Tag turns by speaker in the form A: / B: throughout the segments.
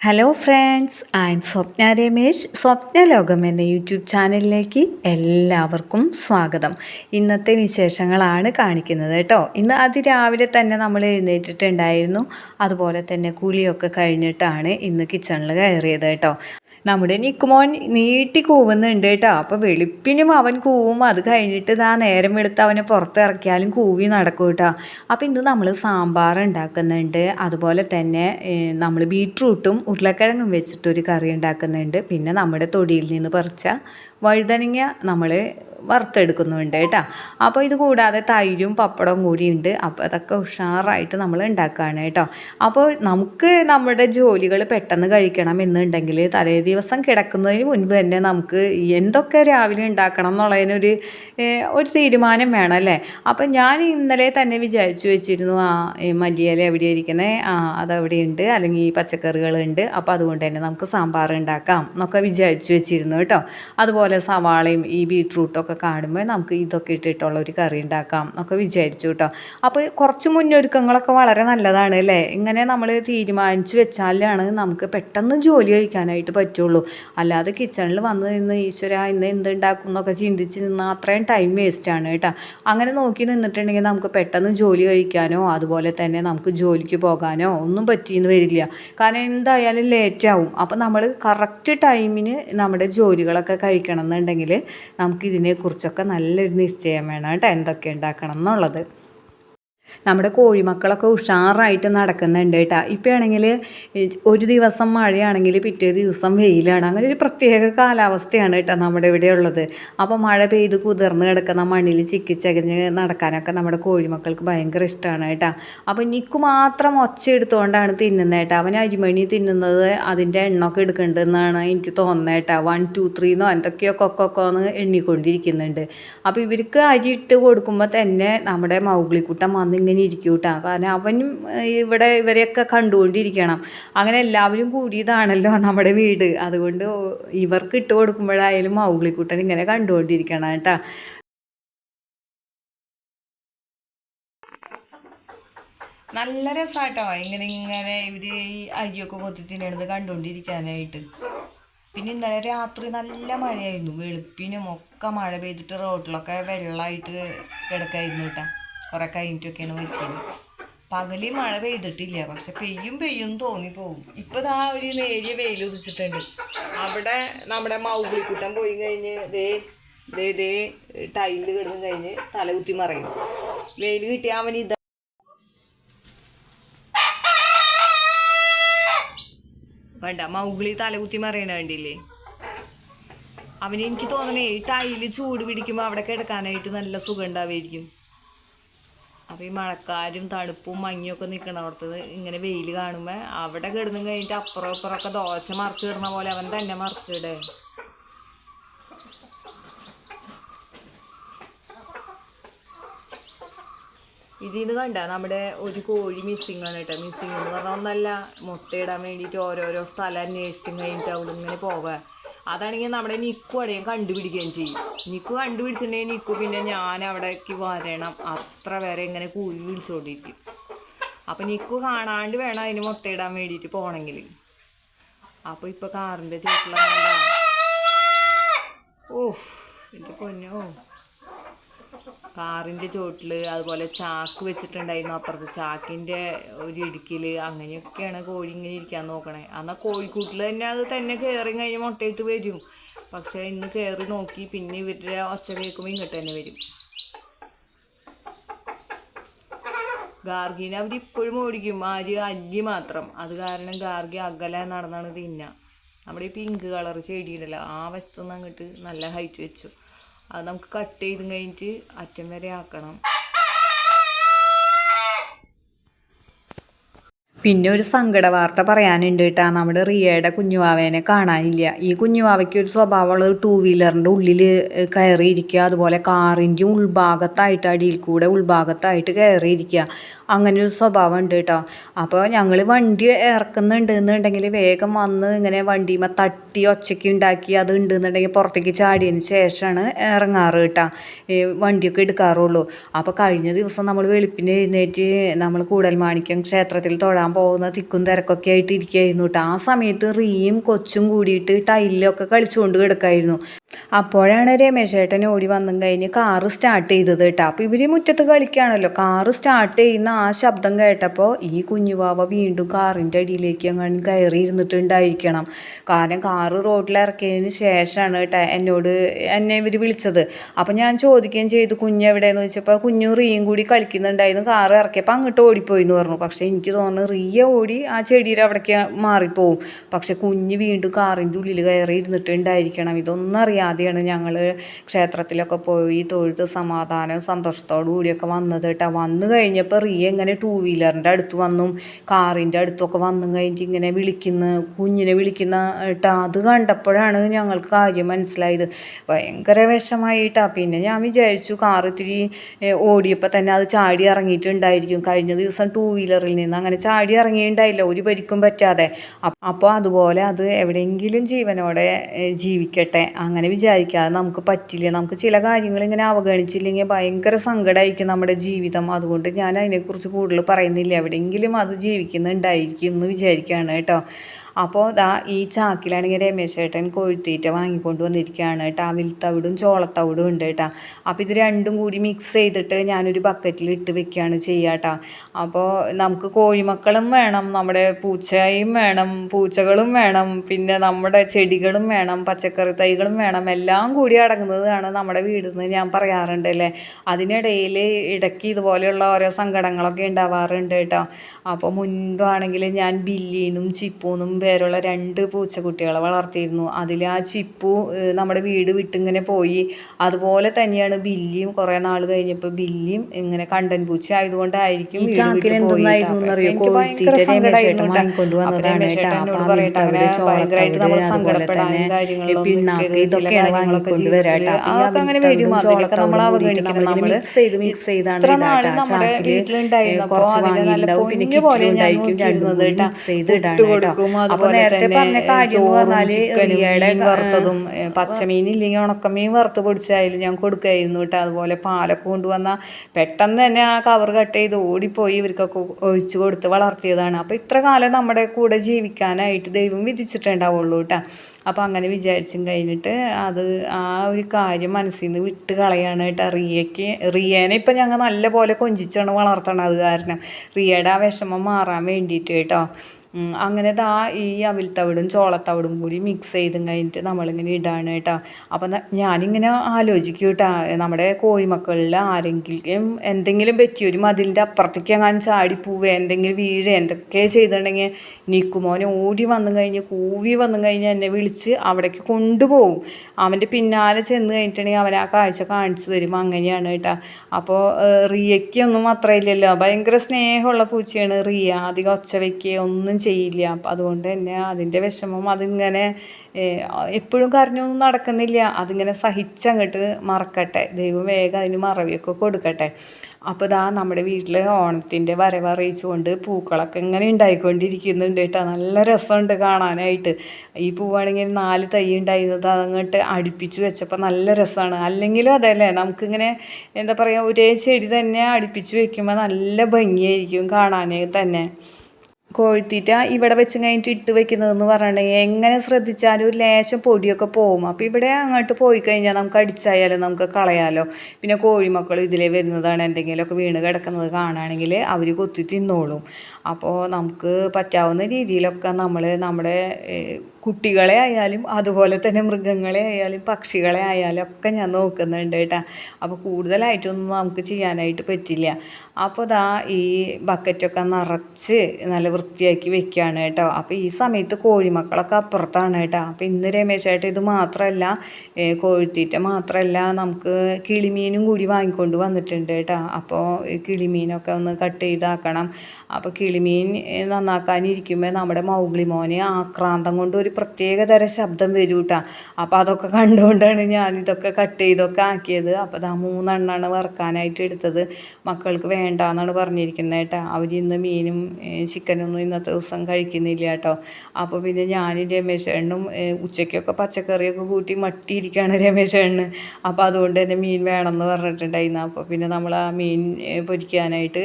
A: Hello friends I'm Swapna Ramesh Swapna ലോകം എന്ന YouTube ചാനലിലേക്ക് എല്ലാവർക്കും സ്വാഗതം. ഇന്നത്തെ വിശേഷങ്ങളാണ് കാണിക്കുന്നത് കേട്ടോ. ഇന്ന് അതിരാവിലെ തന്നെ നമ്മൾ എഴുന്നേറ്റിട്ടുണ്ടായിരുന്നു. അതുപോലെ തന്നെ കൂലിയൊക്കെ കഴിഞ്ഞിട്ടാണ് ഇന്ന് കിച്ചണിൽ കയറിയത് കേട്ടോ. നമ്മുടെ നിക്കുമോൻ നീട്ടി കൂവുന്നുണ്ട് കേട്ടോ. അപ്പോൾ വെളുപ്പിനും അവൻ കൂവും. അത് കഴിഞ്ഞിട്ട് ഇതാ നേരം എടുത്ത് അവനെ പുറത്തിറക്കിയാലും കൂവി നടക്കും കേട്ടോ. അപ്പോൾ ഇന്ന് നമ്മൾ സാമ്പാർ ഉണ്ടാക്കുന്നുണ്ട്. അതുപോലെ തന്നെ നമ്മൾ ബീട്രൂട്ടും ഉരുളക്കിഴങ്ങും വെച്ചിട്ടൊരു കറി ഉണ്ടാക്കുന്നുണ്ട്. പിന്നെ നമ്മുടെ തൊടിയിൽ നിന്ന് പറിച്ച വഴുതനങ്ങ നമ്മൾ വറുത്തെടുക്കുന്നുണ്ട് കേട്ടോ. അപ്പോൾ ഇത് കൂടാതെ തൈരും പപ്പടവും കൂടി ഉണ്ട്. അപ്പോൾ അതൊക്കെ ഉഷാറായിട്ട് നമ്മൾ ഉണ്ടാക്കുകയാണ് കേട്ടോ. അപ്പോൾ നമുക്ക് നമ്മുടെ ജോലികൾ പെട്ടെന്ന് കഴിക്കണം എന്നുണ്ടെങ്കിൽ തലേ ദിവസം കിടക്കുന്നതിന് മുൻപ് തന്നെ നമുക്ക് എന്തൊക്കെ രാവിലെ ഉണ്ടാക്കണം എന്നുള്ളതിനൊരു ഒരു തീരുമാനം വേണം അല്ലേ? അപ്പം ഞാൻ ഇന്നലെ തന്നെ വിചാരിച്ചു വെച്ചിരുന്നു ആ മല്ലിയില എവിടെ ഇരിക്കുന്നത് ആ അതവിടെയുണ്ട് അല്ലെങ്കിൽ പച്ചക്കറികളുണ്ട് അപ്പോൾ അതുകൊണ്ട് തന്നെ നമുക്ക് സാമ്പാർ ഉണ്ടാക്കാം എന്നൊക്കെ വിചാരിച്ചു വെച്ചിരുന്നു കേട്ടോ. അതുപോലെ സവാളയും ഈ ബീട്രൂട്ടൊക്കെ ഒക്കെ കാണുമ്പോൾ നമുക്ക് ഇതൊക്കെ ഇട്ടിട്ടുള്ള ഒരു കറി ഉണ്ടാക്കാം എന്നൊക്കെ വിചാരിച്ചു കേട്ടോ. അപ്പോൾ കുറച്ച് മുന്നൊരുക്കങ്ങളൊക്കെ വളരെ നല്ലതാണ് അല്ലേ? ഇങ്ങനെ നമ്മൾ തീരുമാനിച്ചു വെച്ചാലാണ് നമുക്ക് പെട്ടെന്ന് ജോലി കഴിക്കാനായിട്ട് പറ്റുള്ളൂ. അല്ലാതെ കിച്ചണിൽ വന്ന് നിന്ന് ഈശ്വര ഇന്ന് എന്തുണ്ടാക്കും എന്നൊക്കെ ചിന്തിച്ച് നിന്നാൽ അത്രയും ടൈം വേസ്റ്റാണ് കേട്ടോ. അങ്ങനെ നോക്കി നിന്നിട്ടുണ്ടെങ്കിൽ നമുക്ക് പെട്ടെന്ന് ജോലി കഴിക്കാനോ അതുപോലെ തന്നെ നമുക്ക് ജോലിക്ക് പോകാനോ ഒന്നും പറ്റിയെന്ന് വരില്ല. കാരണം എന്തായാലും ലേറ്റ് ആവും. അപ്പോൾ നമ്മൾ കറക്റ്റ് ടൈമിന് നമ്മുടെ ജോലികളൊക്കെ കഴിക്കണം എന്നുണ്ടെങ്കിൽ നമുക്ക് കുറിച്ചൊക്കെ നല്ലൊരു നിശ്ചയം വേണം കേട്ടോ. എന്തൊക്കെ ഉണ്ടാക്കണം എന്നുള്ളത്. നമ്മുടെ കോഴിമക്കളൊക്കെ ഉഷാറായിട്ട് നടക്കുന്നുണ്ട് കേട്ടോ. ഇപ്പോഴാണെങ്കിൽ ഒരു ദിവസം മഴയാണെങ്കിൽ പിറ്റേ ദിവസം വെയിലാണ്. അങ്ങനെ ഒരു പ്രത്യേക കാലാവസ്ഥയാണ് കേട്ടോ നമ്മുടെ ഇവിടെ ഉള്ളത്. അപ്പോൾ മഴ പെയ്ത് കുതിർന്ന് കിടക്കുന്ന മണ്ണിൽ ചിക്കിച്ചകഞ്ഞ് നടക്കാനൊക്കെ നമ്മുടെ കോഴിമക്കൾക്ക് ഭയങ്കര ഇഷ്ടമാണ് കേട്ടോ. അപ്പോൾ നിക്ക് മാത്രം ഒച്ച എടുത്തുകൊണ്ടാണ് തിന്നുന്നത് കേട്ടോ. അവൻ അരിമണി തിന്നുന്നത് അതിന്റെ എണ്ണൊക്കെ എടുക്കേണ്ടതെന്നാണ് എനിക്ക് തോന്നുന്നത് കേട്ടോ. വൺ ടു ത്രീ എന്നോ എന്തൊക്കെയോ കൊക്കൊക്കെ ഒന്ന് എണ്ണിക്കൊണ്ടിരിക്കുന്നുണ്ട്. അപ്പോൾ ഇവർക്ക് അരി ഇട്ട് കൊടുക്കുമ്പോൾ തന്നെ നമ്മുടെ മൗഗ്ലിക്കുട്ടം വന്ന് ഇങ്ങനെ ഇരിക്കും കേട്ടോ കാരണം അവനും ഇവിടെ ഇവരെയൊക്കെ കണ്ടുകൊണ്ടിരിക്കണം. അങ്ങനെ എല്ലാവരും കൂടിയതാണല്ലോ നമ്മുടെ വീട്. അതുകൊണ്ട് ഇവർക്ക് ഇട്ട് കൊടുക്കുമ്പോഴായാലും മൗഗ്ലിക്കുട്ടൻ ഇങ്ങനെ കണ്ടുകൊണ്ടിരിക്കണം കേട്ടോ. നല്ല രസാട്ടോ. ഇങ്ങനെ ഇങ്ങനെ ഇവർ ഈ അരിയൊക്കെ കൊത്തി തിന്നണത് കണ്ടുകൊണ്ടിരിക്കാനായിട്ട്. പിന്നെ ഇന്നലെ രാത്രി നല്ല മഴയായിരുന്നു. വെളുപ്പിനും ഒക്കെ മഴ പെയ്തിട്ട് റോഡിലൊക്കെ വെള്ളമായിട്ട് കിടക്കായിരുന്നു കേട്ടോ. കുറെ കഴിഞ്ഞിട്ടൊക്കെയാണ് വിളിച്ചത്. പകൽ മഴ പെയ്തിട്ടില്ല. പക്ഷെ പെയ്യും പെയ്യും പോകും ഇപ്പൊ ആ ഒരു നേരിയ വെയിൽ ഉദിച്ചിട്ടുണ്ട്. അവിടെ നമ്മുടെ മൗബിക്കൂട്ടം പോയി കഴിഞ്ഞ് ദേ ദേ ദേ ടൈലിൽ കിടന്നു കഴിഞ്ഞ് തലകുത്തി മറയും. വെയിൽ കിട്ടിയ അവന് ഇത്. വേണ്ട മൗഗിളി തലകുത്തി മറിയണ വേണ്ടിയില്ലേ അവന് എനിക്ക് തോന്നണേ ഈ ടൈൽ ചൂട് പിടിക്കുമ്പോൾ അവിടെ കിടക്കാനായിട്ട് നല്ല സുഖം ഉണ്ടാവുമായിരിക്കും. അപ്പോൾ ഈ മഴക്കാരും തണുപ്പും മഞ്ഞും മഞ്ഞൊക്കെ അവിടുത്തെ ഇങ്ങനെ വെയിൽ കാണുമ്പോൾ അവിടെ കിടന്നു കഴിഞ്ഞിട്ട് അപ്പുറം ഇപ്പുറമൊക്കെ ദോശ മറിച്ച് കിടന്ന പോലെ അവൻ തന്നെ മറിച്ചിടേ ഇതിന്ന് കണ്ട നമ്മുടെ ഒരു കോഴി മിസ്സിങ് ആണ് കേട്ടോ. മിസ്സിങ് എന്ന് പറഞ്ഞാൽ ഒന്നല്ല മുട്ടയിടാൻ വേണ്ടിയിട്ട് ഓരോരോ സ്ഥലം അന്വേഷിച്ചും കഴിഞ്ഞിട്ട് അവിടെ ഇങ്ങനെ പോവുക അതാണെങ്കിൽ നമ്മുടെ നിക്കു അടയും കണ്ടുപിടിക്കുകയും ചെയ്യും. നിക്കു കണ്ടുപിടിച്ചിട്ടുണ്ടെങ്കിൽ നിക്കു പിന്നെ ഞാൻ അവിടേക്ക് വരണം. അത്ര വരെ ഇങ്ങനെ കൂലി വിളിച്ചോണ്ടിരിക്കും. അപ്പം നിക്കു കാണാണ്ട് വേണം അതിന് മുട്ടയിടാൻ വേണ്ടിയിട്ട് പോകണമെങ്കിൽ അപ്പോൾ ഇപ്പോൾ കാറിന്റെ ചേട്ടിലാണ് ഓഹ് എന്റെ പൊന്നോ. കാറിന്റെ ചോട്ടിൽ അതുപോലെ ചാക്ക് വെച്ചിട്ടുണ്ടായിരുന്നു അപ്പുറത്ത്. ചാക്കിന്റെ ഒരു ഇടുക്കിൽ അങ്ങനെയൊക്കെയാണ് കോഴി ഇങ്ങനെ ഇരിക്കാൻ നോക്കണേ. എന്നാൽ കോഴിക്കൂട്ടിൽ തന്നെ അത് തന്നെ കയറി കഴിഞ്ഞ് മുട്ടയിട്ട് വരും. പക്ഷേ ഇന്ന് കയറി നോക്കി പിന്നെ ഇവരുടെ ഒച്ച കേൾക്കുമ്പോൾ ഇങ്ങോട്ട് തന്നെ വരും. ഗാർഗീനെ അവർ ഇപ്പോഴും ഓടിക്കും. ആര്? അല്ലി മാത്രം. അത് കാരണം ഗാർഗി അകല നടന്നാണ് തിന്നുക നമ്മുടെ ഈ പിങ്ക് കളർ ചെടിയുണ്ടല്ലോ ആ വശത്തുനിന്ന് അങ്ങോട്ട് നല്ല ഹൈറ്റ് വെച്ചു. അത് നമുക്ക് കട്ട് ചെയ്ത് കഴിഞ്ഞിട്ട് അറ്റം വരെ ആക്കണം. പിന്നെ ഒരു സങ്കട വാർത്ത പറയാനുണ്ട് കേട്ടാ. നമ്മുടെ റിയയുടെ കുഞ്ഞുവാവേനെ കാണാനില്ല. ഈ കുഞ്ഞുവാവയ്ക്ക് ഒരു സ്വഭാവമുള്ള ടൂ വീലറിന്റെ ഉള്ളിൽ കയറിയിരിക്കുക. അതുപോലെ കാറിന്റെ ഉൾഭാഗത്തായിട്ട് അടിയിൽ കൂടെ ഉൾഭാഗത്തായിട്ട് കയറിയിരിക്കുക. അങ്ങനെ ഒരു സ്വഭാവം ഉണ്ട് കേട്ടോ. അപ്പോൾ ഞങ്ങൾ വണ്ടി ഇറക്കുന്നുണ്ട് എന്നുണ്ടെങ്കിൽ വേഗം വന്ന് ഇങ്ങനെ വണ്ടിമ തട്ടി ഒച്ചയ്ക്ക് ഉണ്ടാക്കി അത് ഉണ്ട് എന്നുണ്ടെങ്കിൽ പുറത്തേക്ക് ചാടിയതിന് ശേഷമാണ് ഇറങ്ങാറ് കേട്ടോ. ഈ വണ്ടിയൊക്കെ എടുക്കാറുള്ളൂ. അപ്പോൾ കഴിഞ്ഞ ദിവസം നമ്മൾ വെളുപ്പിന് എഴുന്നേറ്റ് നമ്മൾ കൂടൽമാണിക്യം ക്ഷേത്രത്തിൽ തൊഴാൻ പോകുന്ന തിക്കും തിരക്കൊക്കെ ആയിട്ട് ഇരിക്കുകയായിരുന്നു കേട്ടോ. ആ സമയത്ത് റീയും കൊച്ചും കൂടിയിട്ട് ടൈലിലൊക്കെ കളിച്ചുകൊണ്ട് കിടക്കായിരുന്നു. അപ്പോഴാണ് രമേശേട്ടൻ ഓടി വന്നും കഴിഞ്ഞ് കാറ് സ്റ്റാർട്ട് ചെയ്തത് കേട്ടോ. അപ്പോൾ ഇവർ മുറ്റത്ത് കളിക്കുകയാണല്ലോ. കാറ് സ്റ്റാർട്ട് ചെയ്യുന്ന ആ ശബ്ദം കേട്ടപ്പോൾ ഈ കുഞ്ഞുവാവ വീണ്ടും കാറിന്റെ അടിയിലേക്ക് അങ്ങനെ കയറി ഇരുന്നിട്ടുണ്ടായിരിക്കണം. കാരണം കാറ് റോഡിൽ ഇറക്കിയതിന് ശേഷമാണ് കേട്ടോ എന്നോട് എന്നെ ഇവർ വിളിച്ചത്. അപ്പോൾ ഞാൻ ചോദിക്കുകയും ചെയ്തു കുഞ്ഞ് എവിടെയെന്ന്? ചോദിച്ചപ്പോൾ കുഞ്ഞു റീയും കൂടി കളിക്കുന്നുണ്ടായിരുന്നു കാറ് ഇറക്കിയപ്പോൾ അങ്ങോട്ട് ഓടിപ്പോയി എന്ന് പറഞ്ഞു. പക്ഷേ എനിക്ക് തോന്നുന്നു റിയ ഓടി ആ ചെടിയുടെ അവിടേക്ക് മാറിപ്പോവും. പക്ഷെ കുഞ്ഞ് വീണ്ടും കാറിന്റെ ഉള്ളിൽ കയറി ഇരുന്നിട്ടുണ്ടായിരിക്കണം. ഇതൊന്നും അറിയാതെയാണ് ഞങ്ങൾ ക്ഷേത്രത്തിലൊക്കെ പോയി തൊഴുത് സമാധാനവും സന്തോഷത്തോടു കൂടിയൊക്കെ വന്നത് കേട്ടോ. വന്നു കഴിഞ്ഞപ്പോൾ റിയ എങ്ങനെ ടൂ വീലറിന്റെ അടുത്ത് വന്നും. കാറിന്റെ അടുത്തൊക്കെ വന്നു കഴിഞ്ഞിട്ട് ഇങ്ങനെ വിളിക്കുന്ന. കുഞ്ഞിനെ വിളിക്കുന്ന കേട്ടോ അത് കണ്ടപ്പോഴാണ് ഞങ്ങൾക്ക് കാര്യം മനസ്സിലായത്. ഭയങ്കര വിഷമായിട്ടാ. പിന്നെ ഞാൻ വിചാരിച്ചു കാർ ഇത്തിരി ഓടിയപ്പോൾ തന്നെ അത് ചാടി ഇറങ്ങിയിട്ടുണ്ടായിരിക്കും. കഴിഞ്ഞ ദിവസം ടൂ വീലറിൽ നിന്ന് അങ്ങനെ ചാടി ഇറങ്ങിയിട്ടുണ്ടായില്ല. ഒരു പരിക്കും പറ്റാതെ. അപ്പോൾ അതുപോലെ അത് എവിടെയെങ്കിലും ജീവനോടെ ജീവിക്കട്ടെ. അങ്ങനെ വിചാരിക്കാതെ നമുക്ക് പറ്റില്ല. നമുക്ക് ചില കാര്യങ്ങൾ ഇങ്ങനെ അവഗണിച്ചില്ലെങ്കിൽ ഭയങ്കര സങ്കടമായിരിക്കും നമ്മുടെ ജീവിതം. അതുകൊണ്ട് ഞാൻ അതിനെക്കുറിച്ച് കൂടുതൽ പറയുന്നില്ല. എവിടെയെങ്കിലും അത് ജീവിക്കുന്നുണ്ടായിരിക്കും എന്ന് വിചാരിക്കുകയാണ് കേട്ടോ. അപ്പോൾ ദാ ഈ ചാക്കിലാണെങ്കിൽ രമേശ് ചേട്ടൻ കൊഴുത്തീറ്റ വാങ്ങിക്കൊണ്ട് വന്നിരിക്കുകയാണ് കേട്ടോ. അവിൽത്തവിടും ചോളത്തവിടും ഉണ്ട് കേട്ടോ. അപ്പോൾ ഇത് രണ്ടും കൂടി മിക്സ് ചെയ്തിട്ട് ഞാനൊരു ബക്കറ്റിൽ ഇട്ട് വെക്കുകയാണ് ചെയ്യുക കേട്ടോ. അപ്പോൾ നമുക്ക് കോഴിമക്കളും വേണം നമ്മുടെ പൂച്ചയും വേണം പൂച്ചകളും വേണം പിന്നെ നമ്മുടെ ചെടികളും വേണം പച്ചക്കറി തൈകളും വേണം. എല്ലാം കൂടി അടങ്ങുന്നതാണ് നമ്മുടെ വീടെന്ന് ഞാൻ പറയാറുണ്ട് അല്ലേ? അതിനിടയിൽ ഇടയ്ക്ക് ഇതുപോലെയുള്ള ഓരോ സങ്കടങ്ങളൊക്കെ ഉണ്ടാവാറുണ്ട് കേട്ടോ. അപ്പോൾ മുൻപാണെങ്കിൽ ഞാൻ ബില്ലീനും ചിപ്പൂന്നും പേരുള്ള രണ്ട് പൂച്ചക്കുട്ടികളെ വളർത്തിയിരുന്നു. അതിൽ ആ ചിപ്പു നമ്മുടെ വീട് വിട്ടിങ്ങനെ പോയി. അതുപോലെ തന്നെയാണ് ബില്ലിയും കുറേ നാൾ കഴിഞ്ഞപ്പോൾ ബില്ലിയും ഇങ്ങനെ കണ്ടൻ പൂച്ച ആയതുകൊണ്ടായിരിക്കും ഭയങ്കരമായിട്ട് നമ്മൾ സങ്കടപ്പെടാനും. കാര്യങ്ങളൊക്കെ നമ്മൾ അവഗണിക്കണം. നമ്മൾ ഇത്ര നാൾ. നമ്മുടെ അതിനെ നല്ല.
B: പിന്നെ
A: പോലെ ഞാൻ നോക്കിയിരുന്നത് കേട്ടോ. കൊടുക്കും. അതുപോലെ
B: നേരത്തെ
A: തന്നെ
B: പറഞ്ഞ കാര്യം എന്ന്
A: ചോറും
B: പറഞ്ഞാൽ
A: ചിക്കനും വറുത്തതും പച്ചമീൻ ഇല്ലെങ്കിൽ ഉണക്കമീൻ വറുത്ത് പൊടിച്ചായാലും ഞാൻ കൊടുക്കായിരുന്നു കേട്ടോ. അതുപോലെ പാലൊക്കെ കൊണ്ടുവന്ന പെട്ടെന്ന് തന്നെ ആ കവർ കട്ട് ചെയ്ത് ഓടിപ്പോയി ഇവർക്കൊക്കെ ഒഴിച്ചു കൊടുത്ത് വളർത്തിയതാണ്. അപ്പോൾ ഇത്ര കാലം നമ്മുടെ കൂടെ ജീവിക്കാനായിട്ട് ദൈവം വിധിച്ചിട്ടുണ്ടാവുള്ളൂ കേട്ടോ. അപ്പോൾ അങ്ങനെ വിചാരിച്ചും കഴിഞ്ഞിട്ട് അത് ആ ഒരു കാര്യം മനസ്സിൽ നിന്ന് വിട്ട് കളയാണ് കേട്ടോ റിയയ്ക്ക്. റിയേനെ ഇപ്പം ഞങ്ങൾ നല്ല പോലെ കൊഞ്ചിച്ചാണ് വളർത്തണത് കാരണം. റിയയുടെ ആ വിഷമം മാറാൻ വേണ്ടിയിട്ട് കേട്ടോ. അങ്ങനെ ദാ ഈ അവിൽത്തവിടും ചോളത്തവിടും കൂടി മിക്സ് ചെയ്തും കഴിഞ്ഞിട്ട് നമ്മളിങ്ങനെ ഇടാണ് കേട്ടോ. അപ്പം ഞാനിങ്ങനെ ആലോചിക്കും കേട്ടോ. നമ്മുടെ കോഴിമക്കളിൽ ആരെങ്കിലും എന്തെങ്കിലും പറ്റി ഒരു മതിലിന്റെ അപ്പുറത്തേക്ക് എങ്ങാനും ചാടി പോവുക എന്തെങ്കിലും വീഴ് എന്തൊക്കെ ചെയ്തിട്ടുണ്ടെങ്കിൽ നിക്കുമോനെ ഓടി വന്നു കഴിഞ്ഞ് കൂവി വന്നു കഴിഞ്ഞ് എന്നെ വിളിച്ച് അവിടേക്ക് കൊണ്ടുപോകും. അവന്റെ പിന്നാലെ ചെന്ന് കഴിഞ്ഞിട്ടുണ്ടെങ്കിൽ അവൻ ആ കാഴ്ച കാണിച്ചു തരും. അങ്ങനെയാണ് കേട്ടോ. അപ്പോൾ റിയയ്ക്കൊന്നും അത്ര ഇല്ലല്ലോ ഭയങ്കര സ്നേഹമുള്ള പൂച്ചയാണ് റിയ. അധികം ഒച്ച വയ്ക്കുകയോ ഒന്നും ചെയ്യില്ല. അപ്പം അതുകൊണ്ട് തന്നെ അതിന്റെ വിഷമം അതിങ്ങനെ എപ്പോഴും കരഞ്ഞൊന്നും നടക്കുന്നില്ല. അതിങ്ങനെ സഹിച്ചങ്ങോട്ട് മറക്കട്ടെ. ദൈവം വേഗം അതിന് മറവിയൊക്കെ കൊടുക്കട്ടെ. അപ്പോൾ ഇതാ നമ്മുടെ വീട്ടിൽ ഓണത്തിന്റെ വരവറിയിച്ചുകൊണ്ട് പൂക്കളൊക്കെ ഇങ്ങനെ ഉണ്ടായിക്കൊണ്ടിരിക്കുന്നുണ്ട് കേട്ടോ. നല്ല രസമുണ്ട് കാണാനായിട്ട്. ഈ പൂവാണെങ്കിൽ നാല് തൈ ഉണ്ടായിരുന്നത് അതങ്ങോട്ട് അടുപ്പിച്ച് വെച്ചപ്പോൾ നല്ല രസമാണ്. അല്ലെങ്കിലും അതല്ലേ നമുക്കിങ്ങനെ എന്താ പറയുക ഒരേ ചെടി തന്നെ അടുപ്പിച്ച് വെക്കുമ്പോൾ നല്ല ഭംഗിയായിരിക്കും കാണാനേ തന്നെ. കോഴിത്തീറ്റ ഇവിടെ വെച്ച് കഴിഞ്ഞിട്ട് ഇട്ട് വെക്കുന്നതെന്ന് പറഞ്ഞിട്ടുണ്ടെങ്കിൽ എങ്ങനെ ശ്രദ്ധിച്ചാലും ഒരു ലേശം പൊടിയൊക്കെ പോകും അപ്പോൾ ഇവിടെ അങ്ങോട്ട് പോയി കഴിഞ്ഞാൽ നമുക്ക് അടിച്ചായാലോ നമുക്ക് കളയാലോ. പിന്നെ കോഴിമക്കൾ ഇതിലേ വരുന്നതാണ്. എന്തെങ്കിലുമൊക്കെ വീണ് കിടക്കുന്നത് കാണുകയാണെങ്കിൽ അവർ കൊത്തി തിന്നോളും. അപ്പോൾ നമുക്ക് പറ്റാവുന്ന രീതിയിലൊക്കെ നമ്മൾ നമ്മുടെ കുട്ടികളെ ആയാലും അതുപോലെ തന്നെ മൃഗങ്ങളെ ആയാലും പക്ഷികളെ ആയാലും ഒക്കെ ഞാൻ നോക്കുന്നുണ്ട് കേട്ടോ. അപ്പോൾ കൂടുതലായിട്ടൊന്നും നമുക്ക് ചെയ്യാനായിട്ട് പറ്റില്ല. അപ്പോൾ ദാ ഈ ബക്കറ്റൊക്കെ നിറച്ച് നല്ല വൃത്തിയാക്കി വെക്കുകയാണ് കേട്ടോ. അപ്പോൾ ഈ സമയത്ത് കോഴിമക്കളൊക്കെ അപ്പുറത്താണ് കേട്ടോ. അപ്പോൾ ഇന്ന് രമേശായിട്ട് ഇത് മാത്രമല്ല കോഴിത്തീറ്റ മാത്രമല്ല നമുക്ക് കിളിമീനും കൂടി വാങ്ങിക്കൊണ്ട് വന്നിട്ടുണ്ട് കേട്ടോ. അപ്പോൾ കിളിമീനൊക്കെ ഒന്ന് കട്ട് ചെയ്താക്കണം. അപ്പോൾ കിളിമീൻ നന്നാക്കാനിരിക്കുമ്പോൾ നമ്മുടെ മൗഗ്ലി മോനെ ആക്രാന്തം കൊണ്ട് ഒരു പ്രത്യേക തരം ശബ്ദം വരും കേട്ടോ അപ്പോൾ അതൊക്കെ കണ്ടുകൊണ്ടാണ് ഞാൻ ഇതൊക്കെ കട്ട് ചെയ്തൊക്കെ ആക്കിയത്. അപ്പോൾ ഇതാ മൂന്നെണ്ണമാണ് വറക്കാനായിട്ട് എടുത്തത്. മക്കൾക്ക് വേണ്ട എന്നാണ് പറഞ്ഞിരിക്കുന്നത് കേട്ടോ. അവർ ഇന്ന് മീനും ചിക്കനൊന്നും ഇന്നത്തെ ദിവസം കഴിക്കുന്നില്ല കേട്ടോ. അപ്പോൾ പിന്നെ ഞാനും രമേശേണ്ണും ഉച്ചയ്ക്കൊക്കെ പച്ചക്കറിയൊക്കെ കൂട്ടി മട്ടിയിരിക്കുകയാണ് രമേശേണ്ണ് അപ്പോൾ അതുകൊണ്ട് തന്നെ മീൻ വേണമെന്ന് പറഞ്ഞിട്ടുണ്ടായിരുന്നു അപ്പോൾ പിന്നെ നമ്മൾ ആ മീൻ പൊരിക്കാനായിട്ട്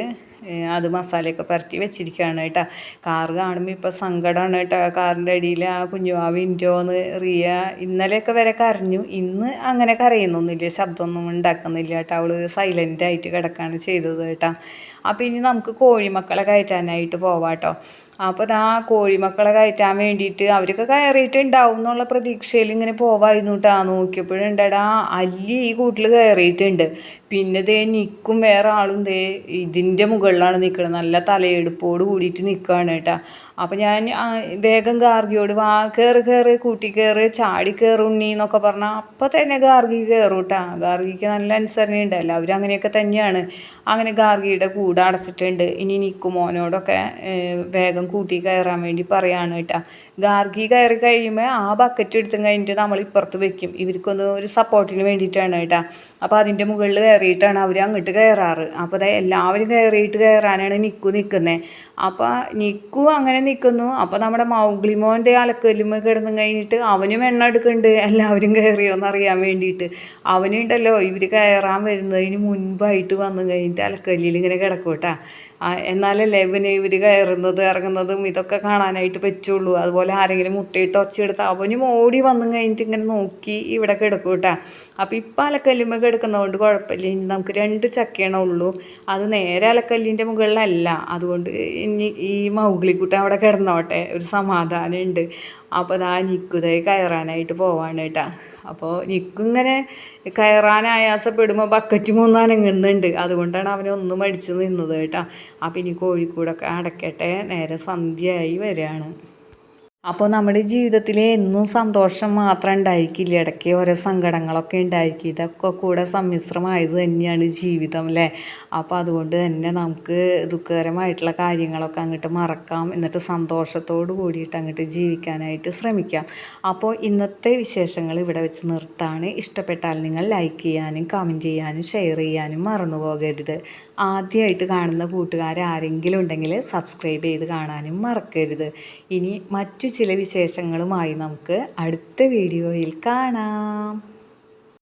A: അത് മസാലയൊക്കെ പുരട്ടി വെച്ചിരിക്കുകയാണ് കേട്ടോ. കാർ കാണുമ്പോൾ ഇപ്പോൾ സങ്കടമാണ് കേട്ടോ. കാറിന്റെ അടിയിൽ ആ കുഞ്ഞുവാവ് ഇന്റോന്ന് റിയ ഇന്നലെയൊക്കെ വരെ കരഞ്ഞു. ഇന്ന് അങ്ങനെ കരയുന്നൊന്നുമില്ല. ശബ്ദമൊന്നും ഉണ്ടാക്കുന്നില്ല കേട്ടോ. അവൾ സൈലന്റ് ആയിട്ട് കിടക്കുകയാണ് ചെയ്തത് കേട്ടോ. അപ്പോൾ ഇനി നമുക്ക് കോഴിമക്കളെ കയറ്റാനായിട്ട് പോവാം കേട്ടോ. അപ്പോൾ ആ കോഴിമക്കളെ കയറ്റാൻ വേണ്ടിയിട്ട് അവരൊക്കെ കയറിയിട്ടുണ്ടാവും എന്നുള്ള പ്രതീക്ഷയിൽ ഇങ്ങനെ പോവായിരുന്നു കേട്ടോ. നോക്കിയപ്പോഴുണ്ടടാ അല്ലി ഈ കൂട്ടിൽ കയറിയിട്ടുണ്ട്. പിന്നെ ദേ നിൽക്കും വേറെ ആളും ദേ ഇതിന്റെ മുകളിലാണ് നിൽക്കുന്നത് നല്ല തലയെടുപ്പോട് കൂടിയിട്ട് നിൽക്കുകയാണ് കേട്ടോ. അപ്പം ഞാൻ വേഗം ഗാർഗിയോട് വാ കയറി കയറി കൂട്ടി കയറി ചാടി കയറുണ്ണി എന്നൊക്കെ പറഞ്ഞാൽ അപ്പോൾ തന്നെ ഗാർഗി കയറും കേട്ടോ. ഗാർഗിക്ക് നല്ല അനുസരണ ഉണ്ടല്ലോ അങ്ങനെയൊക്കെ തന്നെയാണ്. അങ്ങനെ ഗാർഗിയുടെ കൂടെ അടച്ചിട്ടുണ്ട്. ഇനി നിൽക്കും മോനോടൊക്കെ വേഗം കൂട്ടി കയറാൻ വേണ്ടി പറയാണ് കേട്ടോ. ഗാർഗി കയറി കഴിയുമ്പോൾ ആ ബക്കറ്റ് എടുത്തും കഴിഞ്ഞിട്ട് നമ്മൾ ഇപ്പുറത്ത് വെക്കും. ഇവർക്കൊന്ന് ഒരു സപ്പോർട്ടിന് വേണ്ടിയിട്ടാണ് കേട്ടോ. അപ്പോൾ അതിന്റെ മുകളിൽ കയറിയിട്ടാണ് അവർ അങ്ങോട്ട് കയറാറ്. അപ്പോൾ അതായത് എല്ലാവരും കയറിയിട്ട് കയറാനാണ് നിക്കു നിൽക്കുന്നത് അപ്പോൾ നിക്കു അങ്ങനെ നിൽക്കുന്നു അപ്പോൾ നമ്മുടെ മൗഗ്ലിമോന്റെ അലക്കല്ലുമ്മ കിടന്നു കഴിഞ്ഞിട്ട് അവനും എണ്ണ എടുക്കുന്നുണ്ട്. എല്ലാവരും കയറിയോന്ന് അറിയാൻ വേണ്ടിയിട്ട്. അവനുണ്ടല്ലോ ഇവർ കയറാൻ വരുന്നതിന് മുൻപായിട്ട് വന്നു കഴിഞ്ഞിട്ട് അലക്കല്ലിൽ ഇങ്ങനെ കിടക്കും കേട്ടോ. എന്നാലല്ലേ ഇവന് ഇവർ കയറുന്നത് ഇറങ്ങുന്നതും ഇതൊക്കെ കാണാനായിട്ട് പറ്റുള്ളൂ. അതുപോലെ ആരെങ്കിലും മുട്ടയിട്ട് ഒച്ചയെടുത്ത് അവനും ഓടി വന്നു കഴിഞ്ഞിട്ട് ഇങ്ങനെ നോക്കി ഇവിടെ കിടക്കും കേട്ടോ. അപ്പോൾ ഇപ്പം അലക്കല്ലുമ്പോൾ കിടക്കുന്നതുകൊണ്ട് കുഴപ്പമില്ല. ഇനി നമുക്ക് രണ്ട് ചക്കയാണ് ഉള്ളൂ. അത് നേരെ അലക്കല്ലിന്റെ മുകളിലല്ല. അതുകൊണ്ട് ഇനി ഈ മൗഗ്ലിക്കുട്ടൻ അവിടെ കിടന്നോട്ടെ. ഒരു സമാധാനമുണ്ട്. അപ്പോൾ അതാ നിക്കുതായി കയറാനായിട്ട് പോവാണ് കേട്ടോ. അപ്പോൾ എനിക്കിങ്ങനെ കയറാൻ ആയാസപ്പെടുമ്പോൾ ബക്കറ്റ് മൂന്നനങ്ങുന്നുണ്ട് അതുകൊണ്ടാണ് അവനൊന്നും മടിച്ച് നിന്നത് കേട്ടോ. അപ്പം ഇനി കോഴിക്കൂടൊക്കെ അടയ്ക്കട്ടെ നേരെ സന്ധ്യയായി വരികയാണ് അപ്പോൾ നമ്മുടെ ജീവിതത്തിൽ എന്നും സന്തോഷം മാത്രം ഉണ്ടായിരിക്കില്ല? ഇടയ്ക്ക് ഓരോ സങ്കടങ്ങളൊക്കെ ഉണ്ടായിരിക്കും. ഇതൊക്കെ കൂടെ സമ്മിശ്രമായത് തന്നെയാണ് ജീവിതം അല്ലേ? അപ്പോൾ അതുകൊണ്ട് തന്നെ നമുക്ക് ദുഃഖകരമായിട്ടുള്ള കാര്യങ്ങളൊക്കെ അങ്ങോട്ട് മറക്കാം. എന്നിട്ട് സന്തോഷത്തോട് കൂടിയിട്ട് അങ്ങോട്ട് ജീവിക്കാനായിട്ട് ശ്രമിക്കാം. അപ്പോൾ ഇന്നത്തെ വിശേഷങ്ങൾ ഇവിടെ വെച്ച് നിർത്താണ്. ഇഷ്ടപ്പെട്ടാൽ നിങ്ങൾ ലൈക്ക് ചെയ്യാനും കമന്റ് ചെയ്യാനും ഷെയർ ചെയ്യാനും മറന്നു പോകരുത് ആദ്യമായിട്ട് കാണുന്ന കൂട്ടുകാർ ആരെങ്കിലും ഉണ്ടെങ്കിൽ സബ്സ്ക്രൈബ് ചെയ്ത് കാണാനും മറക്കരുത്. ഇനി മറ്റു ചില വിശേഷങ്ങളുമായി നമുക്ക് അടുത്ത വീഡിയോയിൽ കാണാം.